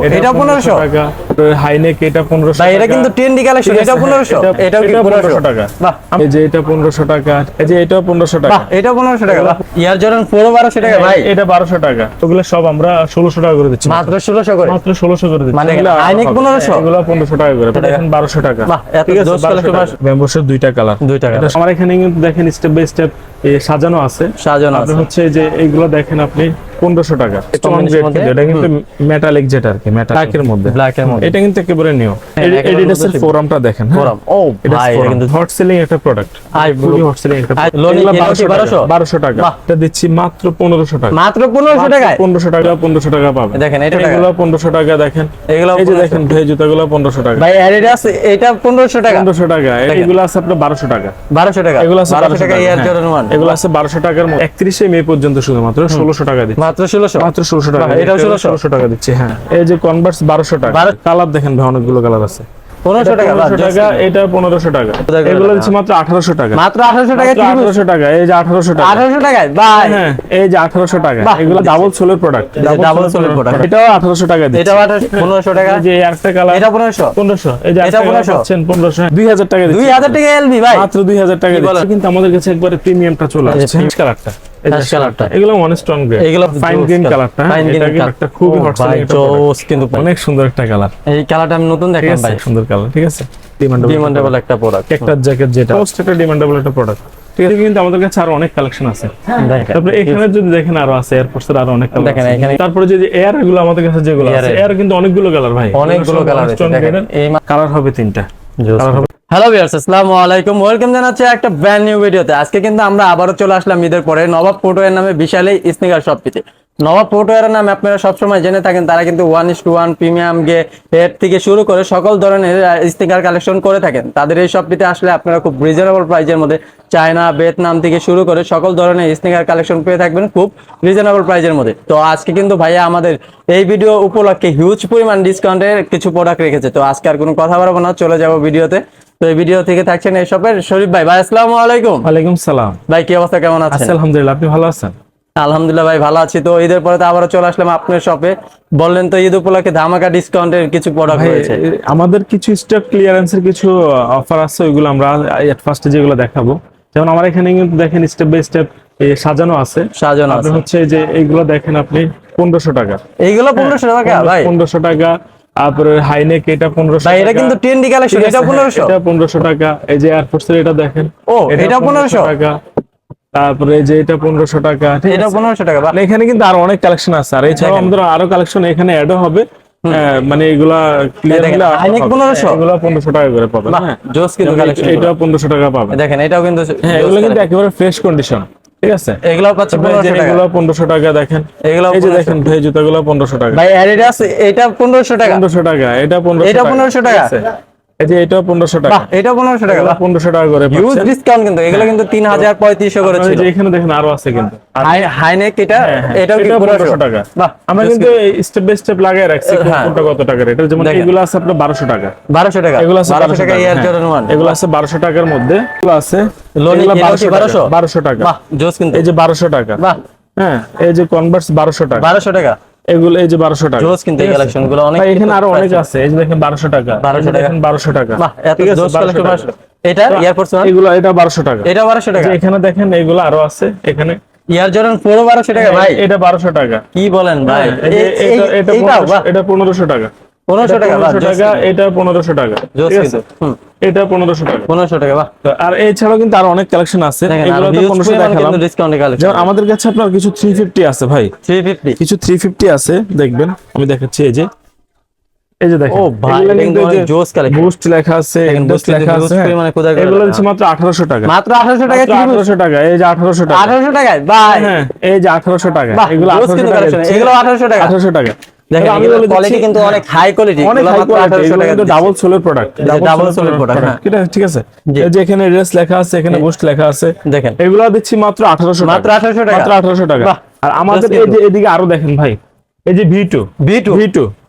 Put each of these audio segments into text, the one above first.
এটা 1500 টাকা। হাইনেক এটা 1500 ভাই এটা কিন্তু ট্রেন্ডি কালেকশন এটা 1500 এটা- এটাও কি এটা 1500 টাকা। বাহ। এই যে এটা 1500 টাকা। এই যে এটাও 1500 টাকা। বাহ এটা 1500 টাকা। বাহ। ইয়ার জর্ডান 1200 টাকা ভাই। এটা 1200 টাকা। ওগুলো সব আমরা 1600 টাকা করে দিচ্ছি। মাত্র 1600 করে? মাত্র 1600 করে দিচ্ছি। মানে হাইনেক 1500? এগুলো 1500 টাকা করে। এটা এখন 1200 টাকা। বাহ, এত ঠিক আছে জোস 1200 collection টাকা। ব্যাম্বোসের দুইটা কালার দুইটা colour। আমার এখানে কিন্তু দেখেন স্টেপ বাই স্টেপ সাজানো আছে। সাজানো আছে। হচ্ছে যে এইগুলো দেখেন আপনি। পনেরোশো টাকা। Combination গ্রেড কিন্তু এটা কিন্তু মেটালিক যেটা আর কি ব্ল্যাকের মধ্যে Black এর মধ্যে। এটা কিন্তু একেবারে নিউ এডিডাসের ফোরামটা দেখেন? ও ভাই, এটা কিন্তু- হট সেলিং একটা প্রোডাক্ট আই খুবই হট সেলিং একটা আর লোন এগুলো এগুলো কি 1200 টাকা। 1200? 1200 টাকা এটা দিচ্ছি মাত্র 1500 টাকা। মাত্র 1500 টাকায়? 1500 টাকা 1500 টাকা পাবেন। দেখেন, এটা। এগুলো 1500 টাকা দেখেন। এগুলো এই যে দেখেন ভাই জুতাগুলো 1500 টাকা। ভাই অ্যাডিডাস এটা 1500 টাকা। 1500 টাকা। এগুলো আছে আপনার 1200 টাকা। 1200 টাকা। এগুলো আছে 1200 টাকা ইয়ার হ্যাঁ। জর্ডান 1 এগুলো আছে 1200 টাকার মধ্যে। 31 মে পর্যন্ত শুধুমাত্র 1600 টাকা দিচ্ছি। মাত্র 1600 মাত্র 1600 টাকা। এটাও 1600 ষোলোশো? টাকা দিচ্ছি হ্যাঁ। এই যে কনভার্স টাকা। কালার দেখেন ভাই অনেকগুলো কালার আছে। 1500 টাকা টাকা এটা পনেরোশো টাকা। টাকা। এগুলো দিচ্ছি মাত্র আঠারোশো টাকা। মাত্র 1800 টাকা আঠারোশো টাকা এই যে আঠারোশো টাকা। 1800 টাকায় ভাই হ্যাঁ এই যে আঠারোশো টাকা। এগুলো ডাবল সোলের প্রোডাক্ট যে double sole এটাও আঠারোশো টাকা দিচ্ছি। এটা 1500 টাকা। যে এই কালার এটা 1500 পনেরোশো। এই যে এটা আরেকটা কালার 1500 পাচ্ছেন পনেরোশো। দুই হাজার টাকা দিচ্ছি। 2000 টাকা এলবি ভাই। মাত্র দুই হাজার টাকা? কিন্তু আমাদের কাছে একবারে প্রিমিয়ামটা চলে আসছে। কালারটা এগুলো এগুলো ফাইন গ্রিন কালারটা খুবই হট কিন্তু অনেক সুন্দর একটা কালার এই কালারটা আমি নতুন দেখলাম ভাই। সুন্দর কালার ঠিক আছে? ডিমান্ডেবল ডিমান্ডেবল একটা প্রোডাক্ট একটা জ্যাকেট যেটা। একটা ডিমান্ডেবল একটা প্রোডাক্ট ঠিক আছে কিন্তু আমাদের কাছে আরও অনেক কালেকশন আছে। তারপরে এখানে যদি দেখেন আরও আছে এয়ারফোর্স এর আরও অনেক তারপরে যে এয়ারগুলো আমাদের কাছে যেগুলো আছে এয়ার কিন্তু অনেকগুলো কালার ভাই। অনেকগুলো কালার কালার হবে তিনটা। কালার হবে হ্যালো ভিউয়ার্স আসসালামু আলাইকুম। ওয়েলকাম জানাচ্ছি একটা ব্র্যান্ড নিউ ভিডিওতে আজকে কিন্তু আমরা আবারও চলে আসলাম ঈদের পরে নবাব ফুটওয়্যার নামে বিশাল এই স্নিকার শপটিতে নবাব ফুটওয়্যারের নামে আপনারা সবসময় জেনে থাকেন, তারা কিন্তু one is two one premium গে হেড থেকে শুরু করে সকল ধরনের স্নিকার কালেকশন করে থাকেন। তাদের এই শপটিতে আসলে আপনারা খুব রিজনেবল প্রাইজের মধ্যে চায়না, ভিয়েতনাম থেকে শুরু করে সকল ধরনের স্নিকার কালেকশন পেয়ে থাকবেন খুব রিজনেবল প্রাইজের মধ্যে। তো আজকে কিন্তু ভাইয়া আমাদের এই ভিডিও উপলক্ষে হিউজ পরিমাণ ডিসকাউন্টের কিছু প্রোডাক্ট রেখেছে। তো আজকে আর কোনো কথা বলব না, চলে যাব ভিডিওতে তো এই ভিডিও থেকে থাকছেন এই শপের শরীফ ভাই। ভাই আসসালামু আলাইকুম। ওয়ালাইকুম সালাম। ভাই কি অবস্থা? কেমন আছেন? আলহামদুলিল্লাহ আপনি ভালো আছেন? আলহামদুলিল্লাহ ভাই ভালো আছি। তো ঈদের পরে তো আবারও চলে আসলাম আপনার শপে। বললেন তো ঈদ উপলক্ষে ধামাকা ডিসকাউন্টের কিছু প্রোডাক্ট রয়েছে। আমাদের কিছু স্টক ক্লিয়ারেন্সের কিছু অফার আছে ওইগুলো আমরা এট ফার্স্টে যেগুলো দেখাবো। যেমন আমার এখানে কিন্তু দেখেন স্টেপ বাই স্টেপ সাজানো আছে। সাজানো আছে। হচ্ছে যে এইগুলো দেখেন আপনি পনেরোশো টাকা। এইগুলো পনেরোশো টাকা ভাই। পনেরোশো টাকা। তারপরে হাইনেক এটা পনেরোশো ভাই এটা কিন্তু ট্রেন্ডি কালেকশন এটা পনেরোশো। এটা পনেরোশো টাকা। এই যে এয়ারফোর্স এর এটা দেখেন। ও, এটা 1500 টাকা। তারপরে যে এটা পনেরোশো টাকা এটা পনেরোশো টাকা মানে এখানে কিন্তু আরও অনেক কালেকশন আছে। আর এছাড়াও আমাদের আরও কালেকশন এখানে অ্যাডও হবে। হ্যাঁ, মানে এগুলা ক্লিয়ার দেখেন, হাইনেক 1500 এগুলা পনেরোশো টাকা করে পাবেন। হ্যাঁ। জোস কিন্তু কালেকশন এটা পনেরোশো টাকা পাবেন। দেখেন এটাও কিন্তু হ্যাঁ এগুলো কিন্তু একেবারে ফ্রেশ কন্ডিশন ঠিক আছে? এগুলো পাচ্ছে এগুলো পনেরোশো টাকা। দেখেন। এগুলো এই যে দেখেন ভাই জুতাগুলো পনেরোশো টাকা। ভাই অ্যাডিডাস এটা পনেরোশো টাকা। পনেরোশো টাকা এটা পনেরোশো এটা 1500 টাকা? এই যে এটাও পনেরোশো টাকা। এটা পনেরোশো টাকা বাহ। পনেরোশো টাকা করে ডিসকাউন্ট কিন্তু এগুলো কিন্তু তিন হাজার পঁয়ত্রিশশো করে ছিল। এখানে দেখেন আরও আছে কিন্তু। হাই হাইনেক এটা এটাও কি এটাও পনেরোশো? পনেরোশো টাকা। বাহ আমরা কিন্তু স্টেপ বাই স্টেপ লাগাই রাখছি হ্যাঁ। কোনটা কত টাকার এটা যেমন। এগুলো আছে আপনার বারোশো টাকা। বারোশো টাকা। এগুলো আছে টাকা হ্যাঁ। জর্ডান এগুলো আছে বারোশো টাকার মধ্যে। এগুলো আছে লোন এগুলো এটাও কি 1200 1200? টাকা বারোশো টাকা। বাহ জোস কিন্তু। এই যে বারোশো টাকা। বাহ। হ্যাঁ এই যে কনভার্স বারোশো টাকা। বারোশো টাকা। এগুলো এই যে বারোশো টাকা। জোস কিন্তু এই কালেকশনগুলো অনেক এখানে আরও অনেক আছে। এই যে দেখেন বারোশো টাকা। 1200 টাকা। বারোশো টাকা। বাহ এত জোস কালেকশন এটা এয়ারফোর্স এগুলো এটা বারোশো টাকা। এটা বারোশো টাকা। এখানে দেখেন এগুলো আরও আছে এখানে। ইয়ার জর্ডান ফোর বারোশো টাকা ভাই। এটা বারোশো টাকা। কি বলেন ভাই? এই যে এই- এটা এটা 1500 এটা পনেরোশো টাকা। পনেরোশো টাকা টাকা এটা পনেরোশো টাকা। ঠিক আছে? এটা পনেরোশো টাকা। পনেরোশো টাকা বাহ। আর এছাড়াও কিন্তু আরও অনেক কালেকশন আছে। যেমন আমাদের কাছে আপনার কিছু থ্রি ফিফটি আছে ভাই। থ্রি ফিফটি কিছু থ্রি ফিফটি আছে দেখবেন। আমি দেখাচ্ছি এই যে। এই যে দেখেন ও ভাই জোস কালেকশন বুস্ট লেখা আছে কিন্তু লেখা আছে কোথায় কোথায় এগুলো হচ্ছে মাত্র আঠারোশো টাকা। মাত্র আঠারোশো টাকা আঠারোশো টাকা এই যে আঠারোশো টাকা। আঠারোশো টাকায় ভাই হ্যাঁ এই যে আঠারোশো টাকা এগুলো Boost আঠারোশো কিন্তু টাকা এগুলো 1800 টাকা। আঠারোশো টাকা। দেখেন এবার আমি এগুলোর বলে দিচ্ছি- কোয়ালিটি কিন্তু অনেক হাই কোয়ালিটি অনেক হাই কোয়ালিটি ডাবল সোলের প্রোডাক্ট double sole এর হ্যাঁ। ঠিক আছে? যে এখানে রেস লেখা আছে এখানে বুস্ট লেখা আছে দেখেন। এগুলো দিচ্ছি মাত্র আঠারোশো মাত্র 1800 টাকা? মাত্র আঠারোশো টাকা। আর আমাদের এই যে এদিকে আরও দেখেন ভাই এই যে ভি টু V2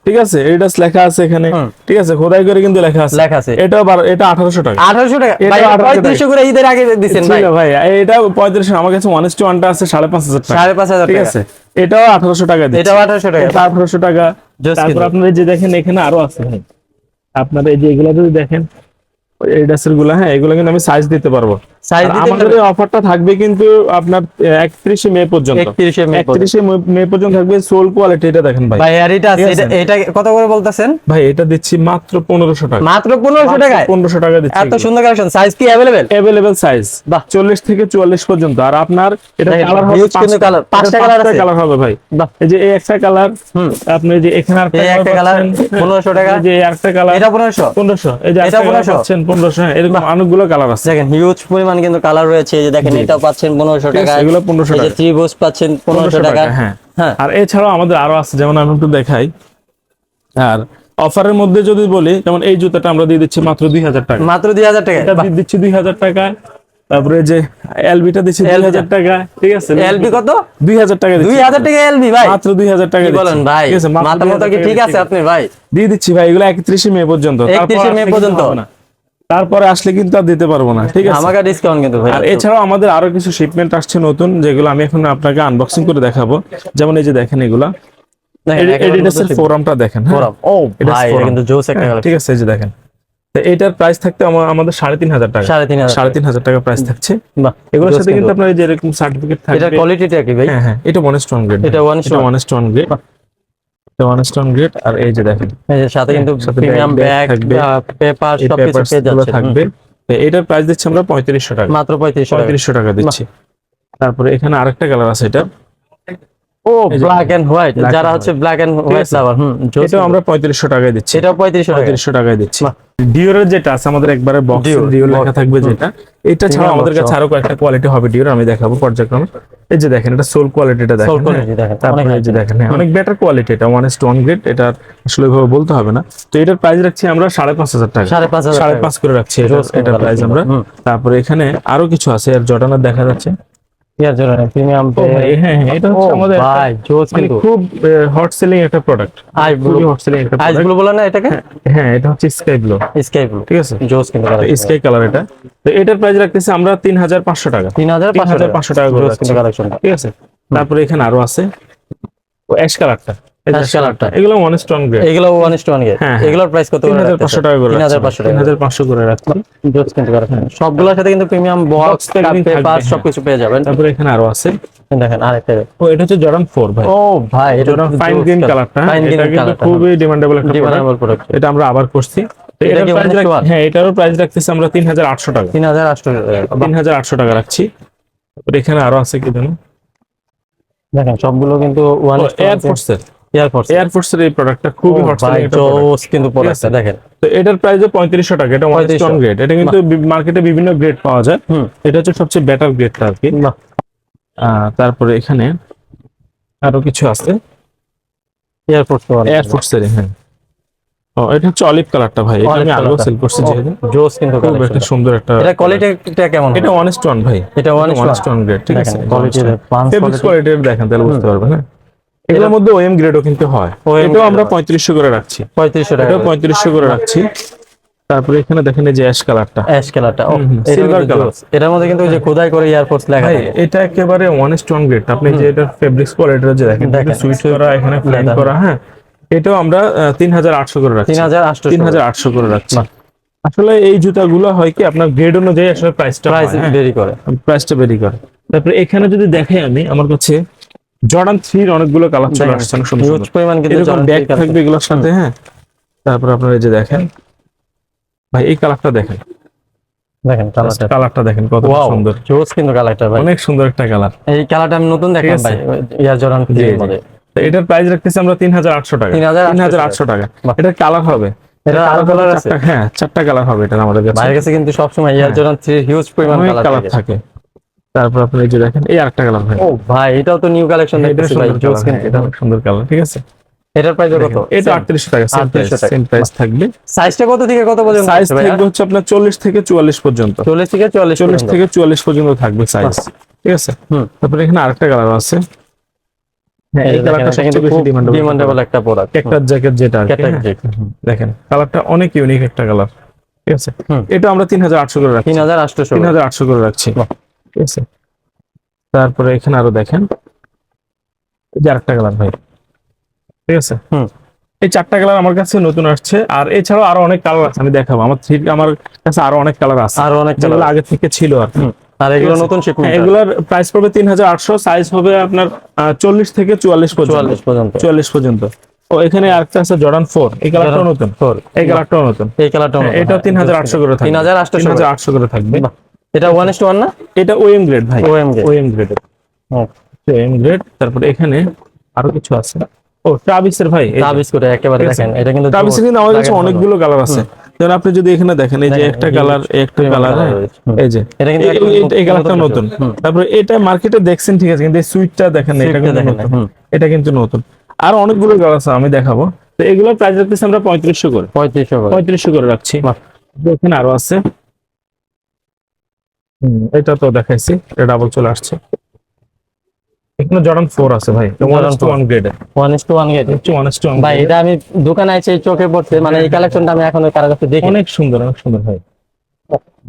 ঠিক আছে? লেখা আছে এখানে। ঠিক আছে? খোদাই করে কিন্তু লেখা আছে। লেখা আছে। এটাও বারো- এটা আঠারোশো টাকা। আঠারোশো টাকা। এটা ভাই 1800 করে ঈদের আগে ভাই। ভাই এটা পঁয়ত্রিশ আমার কাছে ওয়ান টু ওয়ানটা আছে সাড়ে পাঁচ হাজার টাকা। সাড়ে পাঁচ হাজার ঠিক আছে? এটাও আঠারোশো টাকা দিচ্ছি। এটাও আঠারোশো টাকা এটা আঠারোশো টাকা Just তারপর। আপনারা যে দেখেন এখানে আরও আছে ভাই আপনারা এই যে এগুলা যদি দেখেন এডিডাসেরগুলা হ্যাঁ এগুলা কিন্তু আমি সাইজ দিতে পারব আমাদের অফারটা থাকবে কিন্তু আপনার একত্রিশে মে পর্যন্ত। একত্রিশে মে পর্যন্ত। একত্রিশে মে পর্যন্ত থাকবে সোল কোয়ালিটি এটা দেখেন ভাই। ভাই আর এটা এটা এটা কত করে বলতেছেন? ভাই এটা দিচ্ছি মাত্র পনেরোশো টাকা। মাত্র পনেরোশো টাকায়? পনেরোশো টাকা দিচ্ছি এত সুন্দর কালেকশন সাইজ কি অ্যাভেলেবেল অ্যাভেলেবেল সাইজ বাহ। চল্লিশ থেকে চুয়াল্লিশ পর্যন্ত। আর আপনার এটা কালার হবে কিন্তু colour, পাঁচটা colour আছে। কালার হবে ভাই। এই যে এই একটা কালার। আপনি যে এখানে একটা colour, 1500 টাকা। যে এই আরেকটা কালার এটা পনেরোশো। পনেরোশো। এই যে এটা একটা কালার 1500 পনেরোশো। হ্যাঁ এরকম অনেকগুলো কালার আছে। দেখেন হিউজ পরিমাণ কিন্তু কালার রয়েছে এই যে দেখেন এটা পাচ্ছেন পনেরোশো টাকা এগুলো 1500 এই যে টাকা। ত্রিভুজ পাচ্ছেন পনেরোশো টাকা হ্যাঁ। হ্যাঁ। আর এছাড়াও আমাদের আরও আছে যেমন আমি একটু দেখাই। আর অফারের মধ্যে যদি বলি যেমন এই জুতাটা আমরা দিয়ে দিচ্ছি মাত্র দুই হাজার টাকা মাত্র দুই হাজার টাকা এটা দিয়ে দিচ্ছি দুই হাজার টাকা তারপরে যে এলবিটা দিচ্ছি দুই হাজার টাকা ঠিক আছে? এলবি কত? দুই হাজার টাকা দুই দিচ্ছি হাজার টাকা এলবি ভাই। মাত্র দুই হাজার টাকা দিচ্ছি। বলেন ভাই? ঠিক আছে, মাথা 2000 মতো কি ঠিক আছে আপনি ভাই? দিয়ে দিচ্ছি ভাই এগুলো একত্রিশে মে পর্যন্ত। 31 মে পর্যন্ত। না। তারপরে আসলে কিন্তু আর দিতে পারব না ঠিক আছে? আমাকে ডিসকাউন্ট কিন্তু ভাই আর এছাড়াও আমাদের আরও কিছু শিপমেন্ট আসছে নতুন যেগুলো আমি এখন আপনাকে আনবক্সিং করে দেখাবো। যেমন এই যে দেখেন এগুলা। এডিডাসের ফোরামটা দেখেন হ্যাঁ? forum। ও ভাই এটা কিন্তু জোস একটা হ্যাঁ, ঠিক আছে এই যে দেখেন। তো এটার প্রাইস থাকতে আমাদের সাড়ে তিন হাজার টাকা। সাড়ে তিন হাজার সাড়ে তিন হাজার টাকা প্রাইস থাকছে। এগুলোর সাথে কিন্তু। আপনার এই যে এরকম সার্টিফিকেট এটার থাকবে। কোয়ালিটিটা কি ভাই। হ্যাঁ হ্যাঁ এটা ওয়ান স্টোন গ্রেড এটা এটা ওয়ান স্টোন গ্রেড এটা ওয়ান স্টোন গ্রেড আর এই যে দেখেন সাথে কিন্তু সাথে প্রিমিয়াম ব্যাগ পেপার সবকিছু পেয়ে যাচ্ছে থাকবে। এটার প্রাইস দিচ্ছি আমরা পঁয়ত্রিশশো টাকা। মাত্র পঁয়ত্রিশশো টাকা। পঁয়ত্রিশশো টাকা দিচ্ছি। তারপরে এখানে আরেকটা কালার আছে এটা। ও ব্ল্যাক এন্ড হোয়াইট যারা হচ্ছে ব্ল্যাক এন্ড হোয়াইট। লাভার হুম এটাও আমরা পঁয়ত্রিশশো টাকায় দিচ্ছি। এটা পঁয়ত্রিশশো টাকা পঁয়ত্রিশশো টাকায় দিচ্ছি। বাহ। ডিওরের যেটা আছে আমাদের একবারে বক্স Dior, ডিও লেখা থাকবে যেটা। এটা ছাড়া আমাদের কাছে আরও কয়েকটা কোয়ালিটি হবে ডিওর আমি দেখাবো পর্যায়ক্রমে। এই যে দেখেন এটা সোল কোয়ালিটিটা দেখেন Sole হ্যাঁ। quality দেখেন, তারপরে এই যে দেখেন হ্যাঁ, অনেক বেটার কোয়ালিটি এটা ওয়ান স্টোন গ্রেড এটা আসলে ভাবে বলতে হবে না। তো এটার প্রাইস রাখছি আমরা সাড়ে পাঁচ হাজার টাকা। সাড়ে পাঁচ হাজার সাড়ে টাকা। পাঁচ করে রাখছি এটা এটা প্রাইস আমরা তারপরে এখানে আরও কিছু আছে আর জর্ডানের দেখা যাচ্ছে ইয়ার জন্য প্রিমিয়াম হ্যাঁ হ্যাঁ এটা হচ্ছে আমাদের ভাই জোস মানে কিন্তু। খুব হট সেলিং একটা product ice blue hot selling একটা আইস ব্লু বলে না এটাকে? হ্যাঁ এটা হচ্ছে স্কাই ব্লু স্কাই ব্লু ঠিক আছে? জোস কিন্তু স্কাই কালার এটা। তো এটার প্রাইস রাখতেছি আমরা তিন হাজার পাঁচশো টাকা। জোস কিন্তু কালেকশন ঠিক আছে? তারপরে এখানে আরও আছে। ও অ্যাশ কালারটা। এগুলো ওয়ান স্টোন এগুলো ওয়ান হ্যাঁ, হ্যাঁ। এগুলোর প্রাইস কত টাকা করে জোস কিন্তু সবগুলোর সাথে কিন্তু প্রিমিয়াম বক্স পেপার সবকিছু পেয়ে যাবেন। তারপরে এখানে আরও আছে। দেখেন আরেকটা ও এটা হচ্ছে জর্ডান ভাই। ও ভাই এটা ফাইন গ্রিন কালারটা এটা কিন্তু খুবই ডিমান্ডেবল একটা product। প্রোডাক্ট এটা আমরা আবার করছি। এটা এটার কি প্রাইস 1:1? হ্যাঁ এটারও প্রাইস রাখতেছি আমরা তিন হাজার আটশো টাকা। তিন হাজার আটশো টাকা তিন হাজার আটশো টাকা রাখছি। তারপরে এখানে আরও আছে কি জানো? দেখেন সবগুলো কিন্তু ওয়ান এয়ারফোর্স এয়ারফোর্স এর। এই প্রোডাক্টটা খুবই হট কিন্তু প্রোডাক্টটা দেখেন। তো এটার প্রাইস পঁয়ত্রিশশো টাকা। এটা ওয়ান 3500 স্টোন গ্রেড এটা কিন্তু মার্কেটে বিভিন্ন গ্রেড পাওয়া যায়। এটা হচ্ছে সবচেয়ে বেটার গ্রেডটা আর কি। তারপরে এখানে আরও কিছু আছে। এয়ারফোর্স এয়ারফোর্স এর। হ্যাঁ। ও এটা হচ্ছে অলিভ কালারটা ভাই। এটা আমি colourটা। সেল করছি যেহেতু। জোস কিন্তু খুব একটা সুন্দর একটা এটা কোয়ালিটিটা কেমন এটা ওয়ান স্টোন ভাই। এটা ওয়ান ওয়ান স্টোন গ্রেড ঠিক আছে? কোয়ালিটি ফেব্রিক্স কোয়ালিটির দেখেন তাহলে বুঝতে পারবেন হ্যাঁ। এগুলোর মধ্যে ওএম গ্রেডও কিন্তু হয়। এটাও আমরা হয়। পঁয়ত্রিশশো করে রাখছি। পঁয়ত্রিশশো টাকা পঁয়ত্রিশশো করে রাখছি। তারপরে এখানে দেখেন এই যে অ্যাশ কালারটা অ্যাশ কালারটা হুম, কিন্তু এটার মধ্যে কিন্তু যে খোদাই করে এয়ারফোর্স লেখা ভাই থাকে। এটা একেবারে ওয়ান স্টোন গ্রেড আপনি যে এটা ফেব্রিক্স কোয়ালিটির যে দেখেন দেখেন, সুইচ করা এখানে প্ল্যান করা হ্যাঁ। এটাও আমরা তিন হাজার আটশো করে রাখছি। তিন হাজার আটশো। তিন হাজার আটশো করে রাখছি। আসলে এই জুতাগুলো হয় কি আপনার গ্রেড অনুযায়ী আসলে প্রাইসটা প্রাইস ভেরি করে। প্রাইসটা বেরি করে। তারপরে এখানে যদি দেখাই আমি আমার কাছে জর্ডান থ্রির অনেকগুলো কালার চলে আসছে অনেক সুন্দর হিউজ। পরিমাণ কিন্তু এরকম ব্যাগ থাকবে এগুলোর সাথে হ্যাঁ। তারপর আপনারা এই যে দেখেন ভাই এই কালারটা দেখেন। দেখেন কালারটা কালারটা দেখেন কত সুন্দর। কিন্তু কালারটা ভাই। অনেক সুন্দর একটা কালার এই কালারটা আমি নতুন দেখলাম ভাই। ইয়ার জর্ডান জি। মধ্যে এটার প্রাইস রাখতেছি আমরা তিন হাজার আটশো টাকা। 3800 তিন হাজার আটশো টাকা। এটার কালার হবে। এটা আরও কালার আছে? হ্যাঁ চারটা কালার হবে এটা আমাদের কাছে। ভাইয়ের কাছে কিন্তু সবসময় ইয়ার থ্রি হিউজ পরিমাণ কালার থাকে। তারপর আপনি এই যে দেখেন এই আরেকটা কালার ভাই। ও ভাই এটাও তো নিউ কালেকশন এটা দেখতেছি ভাই জোস হ্যাঁ, কিন্তু এটা অনেক সুন্দর কালার ঠিক আছে? এটার প্রাইস কত? এটা আটত্রিশশো টাকা সেম 3800 প্রাইস টাকা। সেম প্রাইস থাকবে। সাইজটা কত থেকে কত পর্যন্ত সাইজ থাকবে হচ্ছে আপনার চল্লিশ থেকে চুয়াল্লিশ পর্যন্ত। চল্লিশ থেকে চল্লিশ চল্লিশ পর্যন্ত। থেকে চুয়াল্লিশ পর্যন্ত থাকবে সাইজ ঠিক আছে? হুম। তারপরে এখানে আরেকটা কালার আছে। হ্যাঁ হ্যাঁ। দেখেন কালারটা অনেক ইউনিক একটা কালার ঠিক আছে? এটা আমরা তিন হাজার আটশো করে রাখছি। তিন হাজার আটশো করে। রাখছি। ঠিক আছে? তারপরে এখানে আরও দেখেন। এই যে আরেকটা কালার ভাই। ঠিক আছে? হুম। এই চারটা কালার আমার কাছে নতুন আসছে। আর এছাড়াও আরও অনেক কালার আছে আমি দেখাবো। আমার থ্রি আমার কাছে আরও অনেক কালার আছে। আরও অনেক colour। আগে থেকে ছিল আর আর এগুলো নতুন হ্যাঁ, এগুলোর প্রাইস পড়বে তিন হাজার আটশো সাইজ হবে আপনার চল্লিশ থেকে চুয়াল্লিশ পর্যন্ত। চুয়াল্লিশ পর্যন্ত। ও এখানে আরেকটা আছে জর্ডান ফোর এই কালারটাও নতুন? ফোর এই কালারটাও নতুন। এই কালারটা হ্যাঁ, এটাও তিন হাজার আটশো করে থাকবে। তিন হাজার আটশো করে থাকবে। এটা ওয়ান ইস ওয়ান না? এটা ওএম গ্রেড ভাই। OM grade। OM grade OM grade তারপরে এখানে আরও কিছু আছে। ও ট্রাভিসের ভাই তাবিজ করে একেবারে দেখেন এটা কিন্তু ট্রাভিসের কিন্তু আমাদের কাছে অনেকগুলো কালার আছে। যেমন আপনি যদি এখানে দেখেন এই যে একটা কালার একটা কালার। হুম। এই যে। এটা কিন্তু এই- কালারটা নতুন। তারপরে এটা মার্কেটে দেখছেন ঠিক আছে কিন্তু এই সুইটটা দেখেন এটা কিন্তু নতুন। এটা কিন্তু নতুন। আর অনেকগুলো কালার আছে আমি দেখাবো। তো এগুলোর প্রাইস রাখতেছি আমরা পঁয়ত্রিশশো করে। পঁয়ত্রিশশো করে। পঁয়ত্রিশশো করে রাখছি। এখানে আরও আছে। এটা তো দেখাইছি এটা ডাবল চলে আসছে। এখানে জর্ডান ফোর আছে ভাই one Jordan to one grade one is to to one ভাই এটা আমি দোকানে আছে চোখে পড়ছে মানে এই কালেকশনটা আমি এখন কারও কাছে দেখি অনেক সুন্দর অনেক সুন্দর ভাই।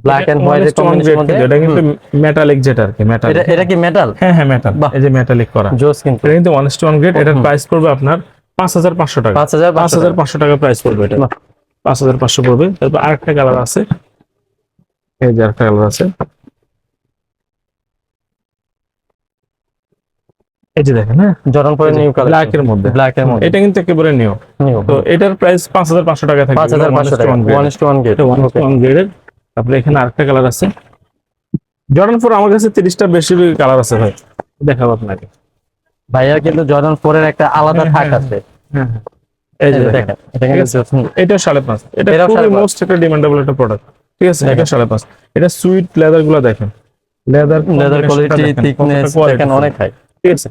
ব্ল্যাক এন্ড হোয়াইট এর কম্বিনেশন মধ্যে? এটা কিন্তু মেটালিক যেটা আর কি মেটালিক এটা এটা কি মেটাল হ্যাঁ হ্যাঁ মেটাল। এই যে মেটালিক করা। জোস কিন্তু। এটা কিন্তু ওয়ান টু ওয়ান গ্রেড এটার প্রাইস পড়বে আপনার পাঁচ হাজার পাঁচশো টাকা। পাঁচ হাজার পাঁচ হাজার পাঁচশো টাকা প্রাইস পড়বে এটা। বাহ। পাঁচ হাজার পাঁচশো পড়বে। তারপর আরেকটা কালার আছে। এই যে আরেকটা কালার আছে। এই যে দেখেন হ্যাঁ? জর্ডন পরে নিউ কালার ব্ল্যাক এর মধ্যে। ব্ল্যাক এর মধ্যে। এটা কিন্তু একেবারে নিউ তো এটার প্রাইস পাঁচ হাজার পাঁচশো টাকা থাকবে। পাঁচ হাজার পাঁচশো টাকা। One is to one grade এটা ওয়ান ওয়ান গ্রেডের তারপরে এখানে আরেকটা কালার আছে। জর্ডান ফোর আমার কাছে তিরিশটা বেশি কালার আছে ভাই। দেখাবো আপনাকে। ভাইয়ার কিন্তু জর্ডন ফোর এর একটা আলাদা হ্যাঁ, থাক হ্যাঁ, আছে। হ্যাঁ হ্যাঁ। এই যে দেখেন। এটা কিন্তু just, হুম, এটা সাড়ে পাঁচ। এটা এটাও খুবই মোস্ট একটা ডিমান্ডেবল একটা প্রোডাক্ট ঠিক আছে? এটা দেখেন। সাড়ে পাঁচ। এটা সুইট লেদারগুলো দেখেন। লেদার লেদার কোয়ালিটি থিকনেস দেখেন। অনেক হাই ঠিক আছে?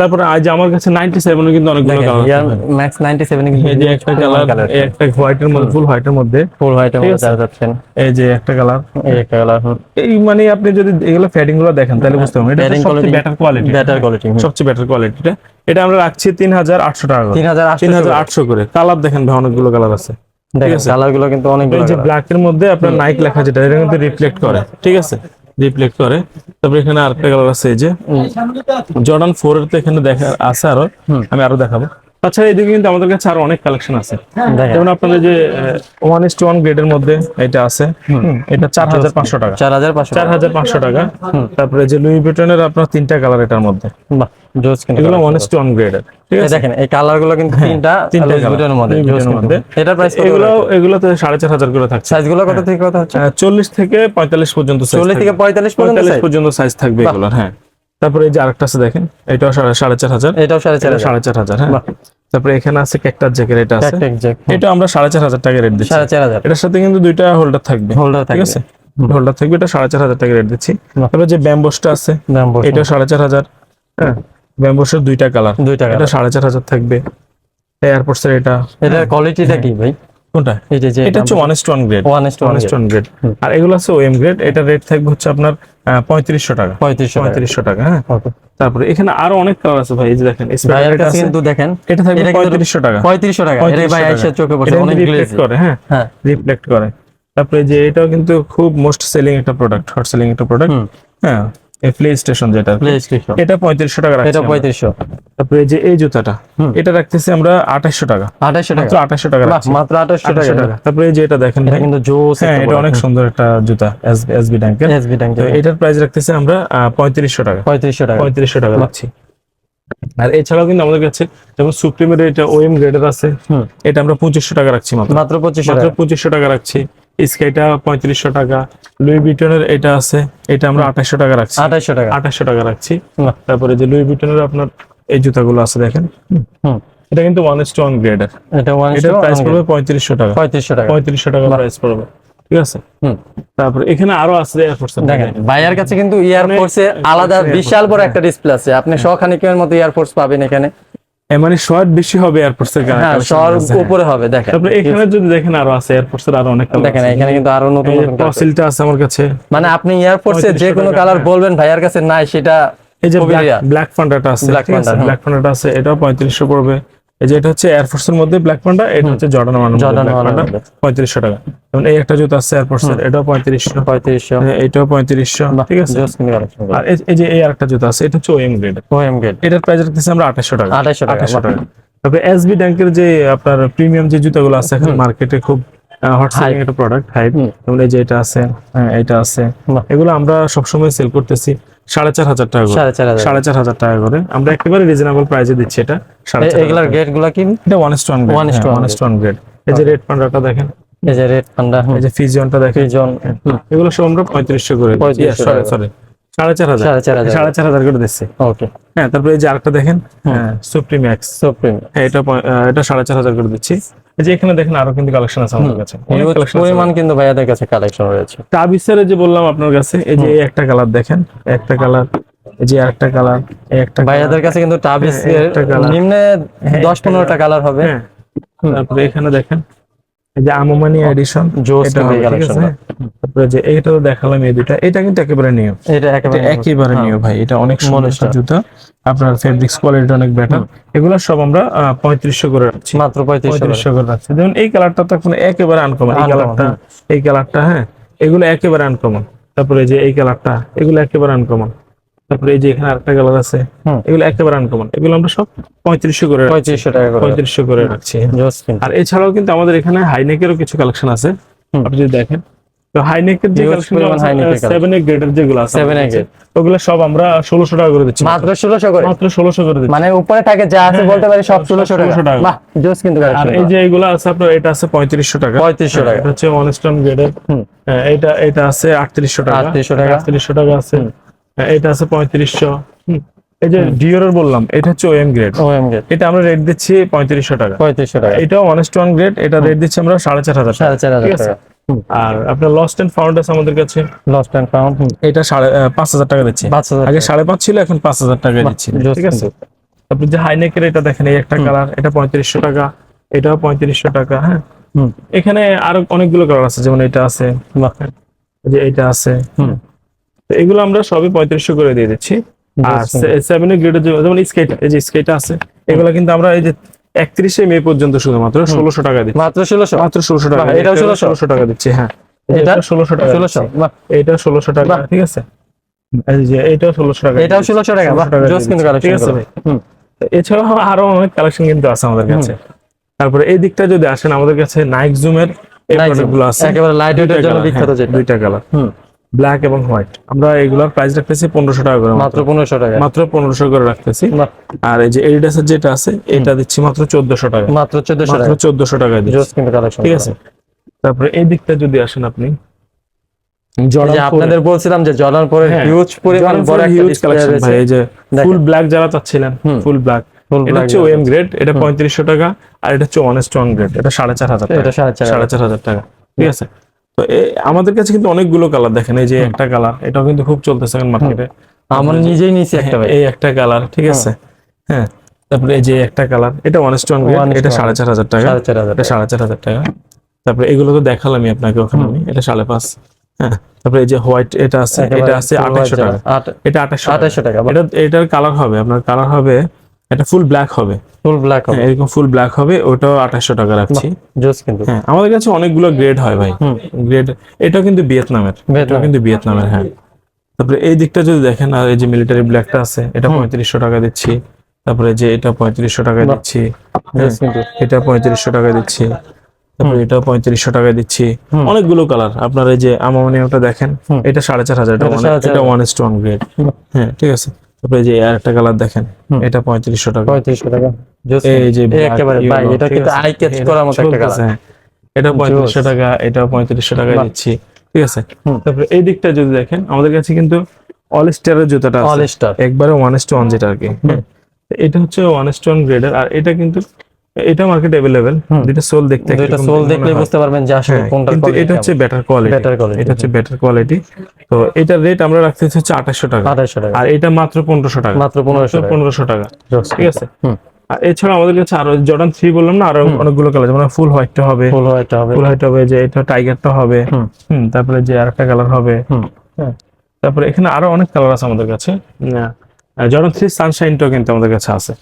তারপরে আজ আমার কাছে নাইনটি সেভেন কিন্তু অনেকগুলো দেখেন কালার ম্যাক্স 97 কিন্তু এই যে একটা কালার এই একটা হোয়াইটের মধ্যে ফুল হোয়াইটের মধ্যে। ফুল হোয়াইটের মধ্যে যাচ্ছেন এই যে একটা কালার এই একটা কালার এই মানে আপনি যদি এগুলো ফ্যাডিংগুলো দেখেন তাহলে বুঝতে পারবেন। এটা সবচেয়ে বেটার কোয়ালিটি বেটার কোয়ালিটি সবচেয়ে বেটার কোয়ালিটিটা এটা আমরা রাখছি তিন হাজার আটশো টাকা করে। তিন হাজার তিন হাজার আটশো করে। কালার দেখেন ভাই অনেকগুলো কালার আছে। দেখেন আছে। কালারগুলো কিন্তু অনেক এই যে ব্ল্যাক এর মধ্যে আপনার নাইক লেখা যেটা এটা কিন্তু রিফ্লেক্ট করে। ঠিক আছে? রিফ্লেক্ট করে। তারপরে এখানে আরেকটা কালার আছে এই যে জর্ডান ফোর এর তো এখানে দেখা আছে আরও। আমি আরও দেখাবো। তাছাড়া এদিকে কিন্তু আমাদের কাছে আরও অনেক কালেকশন আছে। যেমন আপনাদের যে ওয়ান ইস টু ওয়ান গ্রেডের মধ্যে এটা আছে। এটা চার হাজার পাঁচশো টাকা। চার হাজার পাঁচশো চার হাজার পাঁচশো টাকা। তারপরে যে লুই ভিটনের আপনার তিনটা কালার এটার মধ্যে। বাহ জোস কিন্তু এগুলো ওয়ান। ইস টু ওয়ান গ্রেডের ঠিক আছে? দেখেন এই কালারগুলো কিন্তু তিনটা তিনটা Louis colour, মধ্যে। এটার প্রাইস এগুলো এগুলো তো সাড়ে চার হাজার করে থাকছে। সাইজগুলো কত থেকে কত হচ্ছে? চল্লিশ থেকে পঁয়তাল্লিশ পর্যন্ত চল্লিশ থেকে। পঁয়তাল্লিশ পর্যন্ত পঁয়তাল্লিশ? পর্যন্ত সাইজ থাকবে এগুলোর হ্যাঁ। তারপরে এই যে আরেকটা আছে দেখেন এটাও সাড়ে- চার হাজার। এটাও সাড়ে চার হাজার। সাড়ে চার হাজার হ্যাঁ। তারপরে এখানে আছে ক্যাকটাস জ্যাকেট এটা আছে। এটা আমরা সাড়ে চার হাজার টাকা রেট দিচ্ছি। সাড়ে চার হাজার। এটার সাথে কিন্তু দুইটা হোল্ডার থাকবে হোল্ডার ঠিক আছে? হোল্ডার থাকবে এটা সাড়ে চার হাজার টাকা রেট দিচ্ছি। তারপরে যে ব্যাম্বোসটা আছে এটা সাড়ে চার হাজার। হ্যাঁ। ব্যাম্বোসের দুইটা কালার দুইটা এটা সাড়ে চার হাজার থাকবে। এয়ারপোর্টসের এটা। এটার কোয়ালিটিটা কি ভাই? কোনটা? এই যে এটা হচ্ছে one one grade one is to one one grade আর এগুলো আছে ওএম গ্রেড এটা রেট থাকবে হচ্ছে আপনার পঁয়ত্রিশশো টাকা। পঁয়ত্রিশশো টাকা। পঁয়ত্রিশশো টাকা হ্যাঁ। তারপরে এখানে আরও অনেক কালার আছে ভাই এই যে দেখেন এটা কিন্তু দেখেন এটা থাকবে এটা কিন্তু পঁয়ত্রিশশো টাকা। পঁয়ত্রিশশো টাকা। এর ভাই 3500 আইসা চোখে পড়ছে অনেক রিফ্লেক্ট করে হ্যাঁ। হ্যাঁ। রিফ্লেক্ট করে। তারপরে যে এটাও কিন্তু খুব মোস্ট সেলিং একটা প্রোডাক্ট হট সেলিং একটা প্রোডাক্ট হ্যাঁ। প্লে স্টেশন যেটা। প্লে স্টেশন এটা পঁয়ত্রিশশো টাকা এটা পঁয়ত্রিশশো। তারপরে এই যে এই জুতাটা এটা রাখতেছি আমরা আঠাশশো টাকা। আঠাশশো টাকা? মাত্র আঠাশশো টাকা মাত্র আঠাশশো টাকা। তারপরে এই যে এটা দেখেন এটা কিন্তু জোস হ্যাঁ এটা অনেক সুন্দর একটা জুতা এসবি ব্যাংকের এসবি ট্যাঙ্ক তো এটার প্রাইস রাখতেছি আমরা পঁয়ত্রিশশো টাকা। পঁয়ত্রিশশো টাকা। পঁয়ত্রিশশো টাকা রাখছি। আর এছাড়াও কিন্তু আমাদের কাছে যেমন সুপ্রিমের এটা ওএম গ্রেডের আছে এটা আমরা পঁচিশশো টাকা রাখছি মাত্র। মাত্র পঁচিশশো টাকা। পঁচিশশো টাকা রাখছি। স্কাইটা পঁয়ত্রিশশো টাকা লুই বিটনের এটা আছে এটা আমরা আঠাশশো টাকা রাখছি। আঠাশশো টাকা। আঠাশশো টাকা রাখছি। তারপরে যে লুই বিটনের আপনার এই জুতাগুলো আছে দেখেন। এটা কিন্তু ওয়ান এস ওয়ান গ্রেডের এটা ওয়ান এটার প্রাইস পড়বে পঁয়ত্রিশশো টাকা। পঁয়ত্রিশশো টাকা। পঁয়ত্রিশশো টাকা প্রাইস পড়বে। ঠিক আছে? তারপরে এখানে আরও আছে এয়ারফোর্স দেখেন ভাইয়ার কাছে কিন্তু ইয়ারফোর্সে আলাদা বিশাল বড় একটা ডিসপ্লে আছে। আপনি শখানিকের মতো ইয়ারফোর্স পাবেন এখানে। মানে শর্ট বেশি হবে এয়ারফোর্স এর হ্যাঁ শহর উপরে হবে দেখেন। তারপরে এখানে যদি দেখেন আরও আছে এয়ারফোর্স এর আরও অনেক কালার দেখেন এখানে কিন্তু আরও নতুন নতুন colour আছে। আমার কাছে। মানে আপনি এয়ারফোর্সে যে কোনো কালার হ্যাঁ। বলবেন ভাইয়ার কাছে নাই সেটা এই যে ব্ল্যাক ফান্ডাটা আছে ব্ল্যাক ফান্ডাটা আছে এটাও পঁয়ত্রিশশো পড়বে। এই যে এটা হচ্ছে এয়ারফোর্স এর মধ্যে ব্ল্যাক পান্ডা এটা হচ্ছে জর্ডান ওয়ান পান্ডা মধ্যে। পঁয়ত্রিশশো টাকা। যেমন এই একটা জুতো আছে এয়ারফোর্স এর এটাও পঁয়ত্রিশশো। পঁয়ত্রিশশো। এটাও পঁয়ত্রিশশো ঠিক আছে? আর এই- যে এই আরেকটা জুতো আছে এটা হচ্ছে ওএম গ্রেড ওএম গেট এটার প্রাইস রাখতেছি আমরা আঠাশশো টাকা। আঠাশশো টাকা আঠাশশো টাকা। তবে এসবি ব্যাংকের যে আপনার প্রিমিয়াম যে জুতাগুলো আছে এখন মার্কেটে খুব হট সেলিং একটা প্রোডাক্ট হাইপ যেমন এই যে এটা আছে হ্যাঁ এটা আছে। এগুলো আমরা সবসময় সেল করতেছি। সাড়ে চার হাজার টাকা করে। সাড়ে চার হাজার। টাকা করে। আমরা একেবারে রিজনেবল প্রাইসে দিচ্ছি এটা এগুলার গেটগুলা কি? এটা one stone grade is to one stone grade এই যে রেড পান্ডাটা দেখেন। এই যে রেড পান্ডা এই যে ফিজিয়নটা দেখেন। ফিজন এগুলো সব আমরা পঁয়ত্রিশশো করে সরি সরি সাড়ে চার হাজার। সাড়ে চার হাজার। করে দিচ্ছি। ওকে হ্যাঁ তারপরে এই যে আরেকটা দেখেন। হ্যাঁ সুপ্রিম এক্স সুপ্রিম হ্যাঁ এটা এটা সাড়ে চার হাজার করে দিচ্ছি। যে এখানে দেখেন আরও কিন্তু কালেকশন আছে আমাদের কাছে। পরিমাণ কিন্তু ভাইয়াদের কাছে কালেকশন রয়েছে। তাবিসের যে বললাম আপনার কাছে এই যে একটা কালার দেখেন একটা কালার এই যে একটা কালার এই একটা ভাইয়াদের কাছে কিন্তু টাবিস হ্যাঁ। নিম্নে দশ পনেরোটা কালার হবে। হ্যাঁ তারপরে এখানে দেখেন যে আমমানি এডিশন তারপরে যে এইটা তো দেখালাম এই দুটা এটা কিন্তু একেবারে নিউ এটা একেবারে একেবারে নিউ ভাই এটা অনেক সুন্দর জুতা। আপনার ফেব্রিক্স কোয়ালিটি অনেক বেটার এগুলো সব আমরা পঁয়ত্রিশশো করে রাখছি। মাত্র পঁয়ত্রিশশো পঁয়ত্রিশশো করে রাখছি। যেমন এই কালারটা তো এখন একেবারে আনকমন এই কালারটা এই কালারটা হ্যাঁ এগুলো একেবারে আনকমন তারপরে যে এই কালারটা এগুলো একেবারে আনকমন তারপরে এই যে এখানে আরেকটা কালার আছে। এগুলো একেবারে আনকমন এগুলো আমরা সব পঁয়ত্রিশশো করে পঁয়ত্রিশশো টাকা করে পঁয়ত্রিশশো করে রাখছি। আর এছাড়াও কিন্তু আমাদের এখানে হাইনেকেরও কিছু কালেকশন আছে। আপনি যদি দেখেন তো হাইনেকের যে কালেকশন সেভেন এ গ্রেডের যেগুলো আছে 7A আমাদের কাছে, ওগুলো সব আমরা ষোলোশো টাকা করে দিচ্ছি। মাত্র ষোলোশো করে? মাত্র ষোলোশো করে দিচ্ছি। মানে উপরে থাকে যা আছে বলতে পারি সব সব ষোলোশো টাকা। বাহ জোস কিন্তু আর এই যে এগুলো আছে আপনার এটা আছে পঁয়ত্রিশশো টাকা। পঁয়ত্রিশশো হ্যাঁ, টাকা। হচ্ছে ওয়ান স্টোন গ্রেডের এটা এটা আছে আটত্রিশশো টাকা। 3800 টাকা। আটত্রিশশো টাকা আছে। হ্যাঁ, এটা আছে পঁয়ত্রিশশো। এই যে ডিওরের বললাম এটা হচ্ছে ওএম গ্রেড ওএম গেট এটা আমরা রেট দিচ্ছি পঁয়ত্রিশশো টাকা। পঁয়ত্রিশশো টাকা। এটাও ওয়ান স্টোন গ্রেড এটা রেট দিচ্ছি আমরা সাড়ে চার হাজার সাড়ে চার হাজার টাকা। আর আপনার লস্ট এন্ড ফাউন্ড আছে আমাদের কাছে। লস্ট অ্যান্ড ফাউন্ড এটা সাড়ে পাঁচ হাজার টাকা দিচ্ছি। পাঁচ হাজার আগে সাড়ে পাঁচ ছিল এখন পাঁচ হাজার টাকা দিচ্ছি। ঠিক আছে। আপনি যে হাইনেকের এটা দেখেন এই একটা কালার এটা পঁয়ত্রিশশো টাকা এটাও পঁয়ত্রিশশো টাকা হ্যাঁ। এখানে আরও অনেকগুলো কালার আছে যেমন এটা আছে যে এটা আছে হুম। তো এগুলো আমরা সবই পঁয়ত্রিশশো করে দিয়ে দিচ্ছি। আর সেভেন গ্রেডের যেমন স্কেট এই যে স্কেট আছে এগুলো কিন্তু আমরা এই যে একত্রিশে মে পর্যন্ত শুধুমাত্র ষোলোশো টাকা দিচ্ছি। মাত্র ষোলোশো? মাত্র ষোলোশো টাকা ষোলোশো? টাকা দিচ্ছি হ্যাঁ। এটা? ষোলোশো টাকা ষোলোশো। এটা ষোলোশো টাকা ঠিক আছে? এটাও ষোলোশো টাকা এটাও ষোলোশো টাকা? বাহ 1600 টাকা জোস কিন্তু দিয়ে দিচ্ছি। ঠিক আছে ভাই? এছাড়াও আরও অনেক কালেকশন কিন্তু আছে আমাদের কাছে। তারপরে এই দিকটা যদি আসেন আমাদের কাছে নাইক জুমের এই আছে। একেবারে লাইট ওয়েটের জন্য বিখ্যাত যেটা। দুইটা কালার হুম। ব্ল্যাক এবং হোয়াইট আমরা এগুলোর প্রাইস রাখতেছি পনেরোশো টাকা করে মাত্র পনেরোশো টাকা। মাত্র পনেরোশো করে রাখতেছি। আর এই যে এডিডাসের যেটা আছে এটা দিচ্ছি মাত্র চোদ্দশো টাকা। মাত্র চোদ্দশো টাকা। চোদ্দশো টাকা ঠিক আছে? তারপরে এই দিকটা যদি আসেন আপনি। আপনাদের বলছিলাম যে পরে হ্যাঁ, হিউজ পরিমাণ বড় হিউজ কালেকশন ভাই এই যে ফুল ব্ল্যাক যারা চাচ্ছিলেন। ফুল ব্ল্যাক এটা হচ্ছে ওএম গ্রেড এটা পঁয়ত্রিশশো টাকা আর এটা হচ্ছে ওয়ান গ্রেড এটা সাড়ে চার হাজার টাকা। এটা সাড়ে সাড়ে চার হাজার টাকা। ঠিক আছে? তো এ- আমাদের কাছে কিন্তু অনেকগুলো কালার দেখেন এই যে একটা কালার এটাও কিন্তু খুব চলতেছে এখন মার্কেটে আমার নিজেই নিছি একটা ভাই। এই একটা কালার ঠিক আছে? হ্যাঁ তারপরে এই যে একটা কালার এটা ওয়ান স্টোন এটা। সাড়ে চার হাজার টাকা। সাড়ে চার হাজার এটা সাড়ে চার হাজার টাকা। তারপরে এগুলো তো দেখালাম আমি আপনাকে ওখানে। আমি এটা সাড়ে পাঁচ। হ্যাঁ তারপরে এই যে হোয়াইট এটা আছে এটা আছে আঠাশশো টাকা। এটা আঠাশশো টাকা। এটা এটার কালার হবে আপনার কালার হবে এটা ফুল ব্ল্যাক হবে। ফুল ব্ল্যাক হবে। হ্যাঁ, এরকম ফুল ব্ল্যাক হবে ওটাও আঠাশশো টাকা রাখছি। জোস কিন্তু। হ্যাঁ আমাদের কাছে অনেকগুলো গ্রেড হয় ভাই। গ্রেড এটাও কিন্তু ভিয়েতনামের। এটাও। কিন্তু ভিয়েতনামের হ্যাঁ। তারপরে এই দিকটা যদি দেখেন আর এই যে মিলিটারি ব্ল্যাকটা আছে এটা পঁয়ত্রিশশো টাকা দিচ্ছি। তারপরে যে এটা পঁয়ত্রিশশো টাকা দিচ্ছি। জোস কিন্তু। এটা পঁয়ত্রিশশো টাকা দিচ্ছি। তারপরে এটা পঁয়ত্রিশশো টাকা দিচ্ছি। অনেকগুলো কালার আপনার এই যে আমামনিয়ামটা দেখেন এটা সাড়ে চার হাজার এটা চার এটা হাজার। ওয়ান গ্রেড হ্যাঁ ঠিক আছে? তারপরে যে আর একটা কালার দেখেন এটা পঁয়ত্রিশশো টাকা। পঁয়ত্রিশশো টাকা। এই যে একেবারে ভাই এটা কিন্তু আই ক্যাচ করার মতো একটা কালার হ্যাঁ। এটা পঁয়ত্রিশশো টাকা এটা পঁয়ত্রিশশো টাকা দিচ্ছি। ঠিক আছে? তারপরে এই দিকটা যদি দেখেন আমাদের কাছে কিন্তু অল স্টারের জুতাটা অল স্টার একবারে ওয়ান এস টু ওয়ান যেটা আর কি। এটা হচ্ছে ওয়ান এস ওয়ান গ্রেডের আর এটা কিন্তু এটা মার্কেট হুম। দুইটা সোল দেখতে দুইটা সোল দেখলে বুঝতে পারবেন যে আসলে হ্যাঁ, কোনটা কিন্তু এটা হচ্ছে বেটার কোয়ালিটি Better quality, এটা হচ্ছে বেটার কোয়ালিটি তো এটার রেট আমরা রাখতেছি হচ্ছে আঠাশশো টাকা। আঠাশশো টাকা। আর এটা মাত্র পনেরোশো টাকা। মাত্র পনেরোশো টাকা। পনেরোশো টাকা। ঠিক আছে? আর এছাড়া আমাদের কাছে আরও জর্ডান থ্রি বললাম না আরও অনেকগুলো কালার যেমন ফুল হোয়াইটটা হবে। ফুল হোয়াইট হবে। ফুল হোয়াইট হবে যে এটা টাইগারটা হবে। হুম। তারপরে যে আরেকটা কালার হবে। হ্যাঁ তারপরে এখানে আরও অনেক কালার আছে আমাদের কাছে। জর্ডান থ্রি সানশাইনটাও কিন্তু আমাদের কাছে আছে।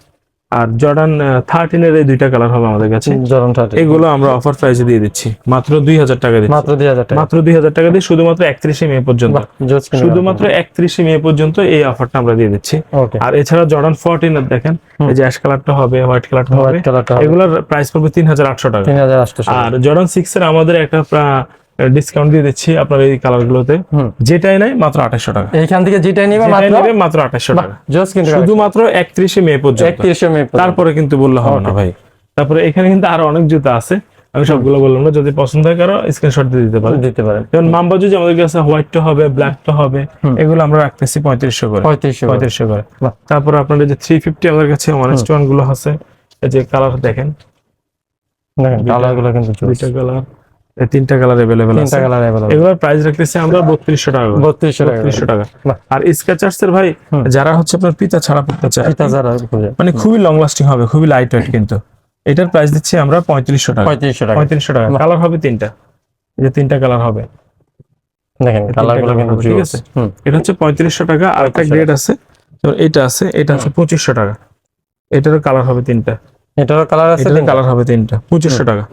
আর জর্ডান থার্টিনের এই দুইটা কালার হবে আমাদের কাছে। জরন থার্টি এগুলো আমরা অফার প্রাইসে দিয়ে দিচ্ছি। মাত্র দুই হাজার টাকা দিচ্ছি। মাত্র দুই হাজার টাকা। মাত্র দুই হাজার টাকা দিয়ে শুধুমাত্র একত্রিশে মে পর্যন্ত। শুধুমাত্র একত্রিশে মে পর্যন্ত এই অফারটা আমরা দিয়ে দিচ্ছি। ওকে আর এছাড়া জর্ডান ফোরটিন দেখেন এই যে অ্যাশ কালারটা হবে হোয়াইট কালারটা হবে এগুলোর প্রাইস পড়বে তিন হাজার আটশো টাকা। তিন হাজার আটশো আর জর্ডান সিক্স এর আমাদের একটা ডিসকাউন্ট দিয়ে দিচ্ছি আপনার এই কালার গুলোতে। যেটাই নাই মাত্র আঠাশশো টাকা। এইখান থেকে যেটাই নিবে মাত্র? নেবে মাত্র আঠাশশো টাকা। জোস কিন্তু শুধুমাত্র একত্রিশে মে পর্যন্ত। একত্রিশশো মে পর্যন্ত। তারপরে কিন্তু বললে হবে না ভাই। তারপরে এখানে কিন্তু আরও অনেক জুতা আছে। আমি সবগুলো বললাম না যদি পছন্দ হয় কারও স্ক্রিনশট দিয়ে দিতে পারেন। দিতে পারেন। যেমন মামবাজু যে আমাদের কাছে হোয়াইটটা হবে ব্ল্যাকটা হবে। এগুলো আমরা রাখতেছি পঁয়ত্রিশশো করে। পঁয়ত্রিশশো করে। তারপর আপনার যে থ্রি ফিফটি আমাদের কাছে ওয়ান ওয়ানগুলো আছে এই যে কালার দেখেন। কালারগুলো কিন্তু দুইটা কালার তিনটা কালার এভেলেবেল তিনটা কালার অ্যাভেলেবল এগুলোর প্রাইস রাখতেছি আমরা বত্রিশশো টাকা করে। বত্রিশশো টাকা। আর স্কেচার্স এর ভাই যারা হচ্ছে আপনার পিতা ছাড়া পড়তে চায় হাজার খুঁজে মানে খুবই লং লাস্টিং হবে খুবই লাইট ওয়েট কিন্তু। এটার প্রাইস দিচ্ছি আমরা পঁয়ত্রিশশো টাকা। পঁয়ত্রিশশো টাকা। পঁয়ত্রিশশো টাকা। কালার হবে তিনটা। এই যে তিনটা কালার হবে। দেখেন কালারগুলো কিন্তু ঠিক আছে? এটা হচ্ছে পঁয়ত্রিশশো টাকা আর একটা গ্রেড আছে। যেমন এটা আছে এটা হচ্ছে পঁচিশশো টাকা। এটারও কালার হবে তিনটা। এটারও কালার আছে তিনটা? কালার হবে তিনটা। পঁচিশশো টাকা।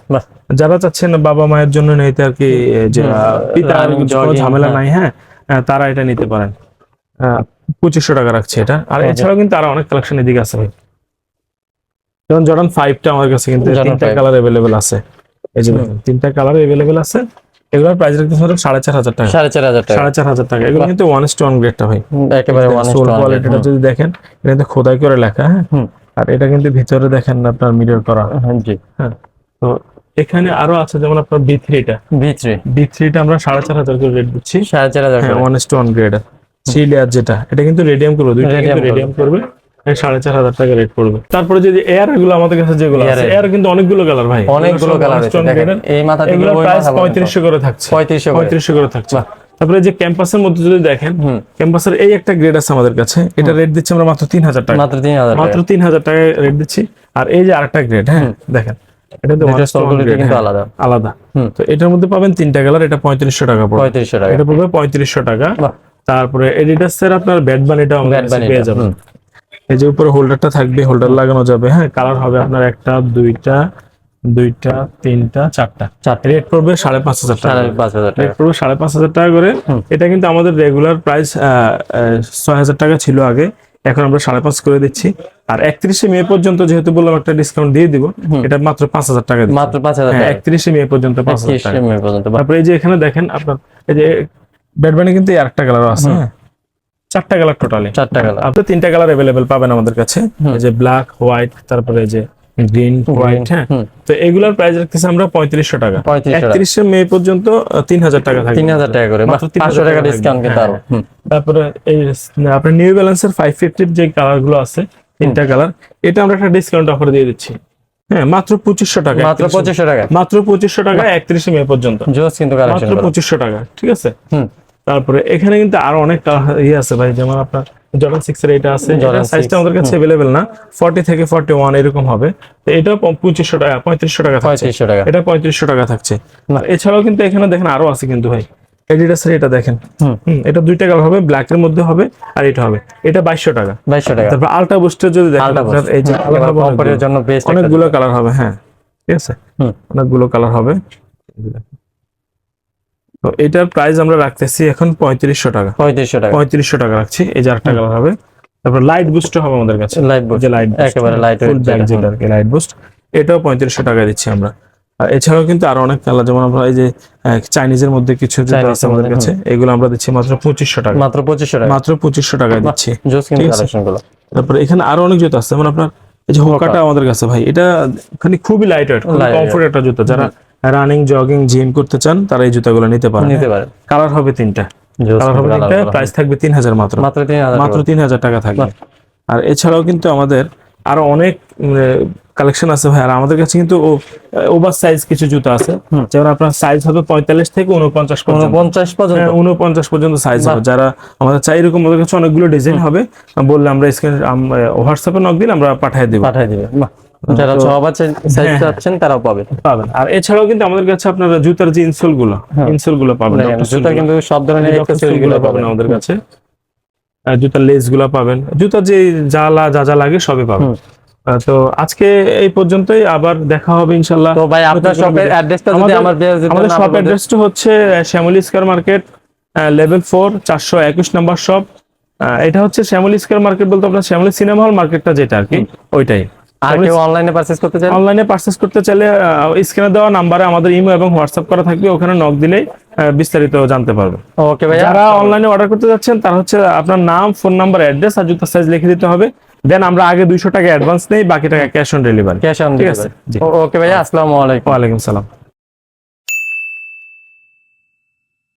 যারা চাচ্ছেন বাবা মায়ের জন্য নিতে আর কি যে আহ, পিতা আর কোনো ঝামেলা হ্যাঁ। নাই হ্যাঁ তারা এটা নিতে পারেন। পঁচিশশো টাকা রাখছে এটা। আর এছাড়াও কিন্তু আরও অনেক কালেকশন এদিকে আছে ভাই। যেমন জর্ডান ফাইভটা আমার কাছে কিন্তু তিনটা কালার এভেলেবেল আছে। এই যে তিনটা কালার এভেলেবেল আছে। এগুলোর প্রাইস রাখতে হবে সাড়ে চার হাজার টাকা। সাড়ে চার হাজার টাকা। সাড়ে চার হাজার টাকা। এগুলো কিন্তু ওয়ান স্টোন গ্রেডটা ভাই। একেবারে ওয়ান কোয়ালিটিটা যদি দেখেন এটা খোদাই করে লেখা হ্যাঁ। আর এটা কিন্তু ভিতরে দেখেন আপনার মিরর করা। জি। হ্যাঁ। তো এখানে আরও আছে যেমন আপনার বি থ্রিটা বি থ্রি বি থ্রিটা আমরা সাড়ে চার হাজার করে রেট দিচ্ছি। সাড়ে চার হাজার হ্যাঁ টাকা one stone grade three layer যেটা এটা কিন্তু রেডিয়াম করবে দুইটা কিন্তু। রেডিয়াম করবে। সাড়ে চার হাজার টাকা রেট পড়বে। তারপরে যদি এয়ারগুলো আমাদের কাছে যেগুলো আছে এয়ার কিন্তু অনেকগুলো কালার ভাই। অনেকগুলো কালার আছে। এই মাথা এগুলো প্রাইস। পঁয়ত্রিশশো করে থাকছে। পঁয়ত্রিশশো পঁয়ত্রিশশো করে থাকছে। তারপরে যে ক্যাম্পাসের মধ্যে যদি দেখেন ক্যাম্পাসের এই একটা গ্রেড আছে আমাদের কাছে। এটা রেট দিচ্ছি আমরা মাত্র তিন হাজার টাকা। মাত্র তিন হাজার মাত্র তিন হাজার টাকায় রেট দিচ্ছি। আর এই যে আরেকটা গ্রেড হ্যাঁ দেখেন এটা কিন্তু হ্যাঁ, আলাদা। আলাদা। হুম। তো এটার মধ্যে পাবেন তিনটা কালার এটা পঁয়ত্রিশশো টাকা পঁয়ত্রিশশো টাকা। এটা পড়বে পঁয়ত্রিশশো টাকা। তারপরে এডিডাস এর আপনার পেয়ে যাবেন। এই যে উপরে হোল্ডারটা থাকবে হোল্ডার লাগানো যাবে হ্যাঁ কালার হবে আপনার একটা দুইটা দুইটা তিনটা চারটা। রেট পড়বে সাড়ে পাঁচ হাজার টাকা পাঁচ হাজার রেট পড়বে সাড়ে পাঁচ হাজার টাকা করে। এটা কিন্তু আমাদের রেগুলার প্রাইস ছয় হাজার টাকা ছিল আগে। এখন আমরা সাড়ে পাঁচ করে দিচ্ছি। আর একত্রিশে মে পর্যন্ত যেহেতু বললাম একটা ডিসকাউন্ট দিয়ে দিব এটা মাত্র পাঁচ হাজার টাকা মাত্র পাঁচ হাজার হ্যাঁ একত্রিশে মে পর্যন্ত পাঁচ হাজার টাকা। তারপরে এই যে এখানে দেখেন আপনার এই যে ব্যাটবানি কিন্তু এই আরেকটা কালার আছে হ্যাঁ? চারটা কালার টোটালি চারটা কালার আপনি তিনটা কালার অ্যাভেলেবেল পাবেন আমাদের কাছে। এই যে ব্ল্যাক হোয়াইট তারপরে এই যে গ্রিন হোয়াইট হ্যাঁ? তো এগুলার প্রাইস রাখতেছি আমরা পঁয়ত্রিশশো টাকা। একত্রিশে মে পর্যন্ত তিন হাজার টাকা থাকবে। তিন হাজার টাকা করে মাত্র 3000 পাঁচশো টাকা ডিসকাউন্ট কিন্তু আরও হ্যাঁ। তারপরে এই আপনার নিউ ব্যালেন্সের ফাইভ ফিফটির যে কালারগুলো আছে তিনটা কালার এটা আমরা একটা ডিসকাউন্ট অফার দিয়ে দিচ্ছি। হ্যাঁ মাত্র পঁচিশশো টাকা মাত্র পঁচিশশো টাকা। মাত্র পঁচিশশো টাকা একত্রিশে মে পর্যন্ত। কিন্তু মাত্র পঁচিশশো টাকা ঠিক আছে? হুম। তারপরে এখানে কিন্তু আরও অনেক কালার ইয়ে আছে ভাই যেমন আপনার জর্ডান সিক্স এর এটা আছে সাইজটা আমাদের কাছে অ্যাভেলেবেল না। ফর্টি থেকে ফর্টি ওয়ান এরকম হবে। তো এটাও পঁচিশশো টাকা পঁয়ত্রিশশো টাকা থাকছে। পঁয়ত্রিশশো টাকা। এটা পঁয়ত্রিশশো টাকা থাকছে। না। এছাড়াও কিন্তু এখানে দেখেন আরও আছে কিন্তু ভাই। এডিডাস এর এটা দেখেন। হুম। এটা দুইটা কালার হবে ব্ল্যাক এর মধ্যে হবে আর এটা হবে। এটা বাইশশো টাকা। বাইশশো টাকা। তারপর আলট্রা বুস্টার যদি দেখেন আপনার এই যে কোম্পানির জন্য বেস্ট অনেকগুলো কালার হবে হ্যাঁ ঠিক আছে। অনেকগুলো কালার হবে। তো এটার প্রাইস আমরা রাখতেছি এখন পঁয়ত্রিশশো টাকা। পঁয়ত্রিশশো টাকা। পঁয়ত্রিশশো টাকা রাখছি। এই যে কালার হবে। তারপর লাইট বুস্ট হবে আমাদের কাছে। লাইট যে লাইট একেবারে light weight ব্যাগ যেটা, আর কি লাইট বুস্ট এটাও পঁয়ত্রিশশো টাকা দিচ্ছি আমরা। আর এছাড়াও কিন্তু আরও অনেক কালার যেমন আমরা এই যে চাইনিজের মধ্যে কিছু যেটা আছে আমাদের কাছে এগুলো আমরা দিচ্ছি মাত্র পঁচিশশো টাকা। মাত্র পঁচিশশো টাকা। মাত্র পঁচিশশো টাকা দিচ্ছি। তারপরে এখানে আরও অনেক জুতো আছে। যেমন আপনার এই যে হোকাটা আমাদের কাছে ভাই এটা খুবই লাইট ওয়েট কমফোর্ট একটা জুতো। যারা রানিং জগিং জিম করতে চান তারা এই জুতাগুলো নিতে পারেন। নিতে পারে কালার হবে তিনটা। কালার হবে তিনটা প্রাইস থাকবে তিন হাজার মাত্র। মাত্র তিন হাজার মাত্র তিন হাজার টাকা থাকবে। আর এছাড়াও কিন্তু আমাদের আরও অনেক কালেকশন আছে ভাই। আর আমাদের কাছে কিন্তু ওভার সাইজ কিছু জুতো আছে। যেমন আপনার সাইজ হবে পঁয়তাল্লিশ থেকে উনপঞ্চাশ পর্যন্ত। পঞ্চাশ পর্যন্ত। হ্যাঁ, উনপঞ্চাশ পর্যন্ত সাইজ হবে। যারা আমাদের চাই এরকম আমাদের কাছে অনেকগুলো ডিজাইন হবে বললে আমরা স্ক্রিন হোয়াটসঅ্যাপে নক দিলে আমরা পাঠিয়ে দেবো। পাঠাই দিবে। যারা ছ বাচ্চা সাইজ হ্যাঁ, চাচ্ছেন তারাও পাবেন। পাবেন। আর এছাড়াও কিন্তু আমাদের কাছে আপনারা জুতার যে ইনসোলগুলো ইনসোলগুলো পাবেন জুতা কিন্তু সব ধরনের Soul গুলো পাবেন আমাদের কাছে। জুতার লেসগুলা পাবেন। জুতা যে যা লা- যা যা লাগে সবই পাবেন। তো আজকে এই পর্যন্তই আবার দেখা হবে ইনশাল্লাহ। তো ভাই আপনার শপের। অ্যাড্রেসটা যদি আমার আমাদের শপ অ্যাড্রেসটা হচ্ছে Shyamoli square market level four চারশো একুশ নাম্বার শপ এটা হচ্ছে শ্যামলী স্কয়ার মার্কেট বলতে আপনার শ্যামলী সিনেমা হল মার্কেটটা যেটা আর কি ওইটাই। আর কেউ অনলাইনে পারচেজ করতে চান অনলাইনে পারচেস করতে চাইলে স্ক্রিনে দেওয়া নাম্বারে আমাদের ইমেল এবং হোয়াটসঅ্যাপ করা থাকবে ওখানে নক দিলেই বিস্তারিত জানতে পারবে। ওকে ভাই যারা অনলাইনে অর্ডার করতে যাচ্ছেন তারা হচ্ছে আপনার নাম ফোন নাম্বার অ্যাড্রেস আর জুতার সাইজ লিখে দিতে হবে। দেন আমরা আগে দুইশো টাকা অ্যাডভান্স নেই বাকি টাকা cash on delivery cash on ঠিক আছে? ওকে আসসালামু আলাইকুম। সালাম।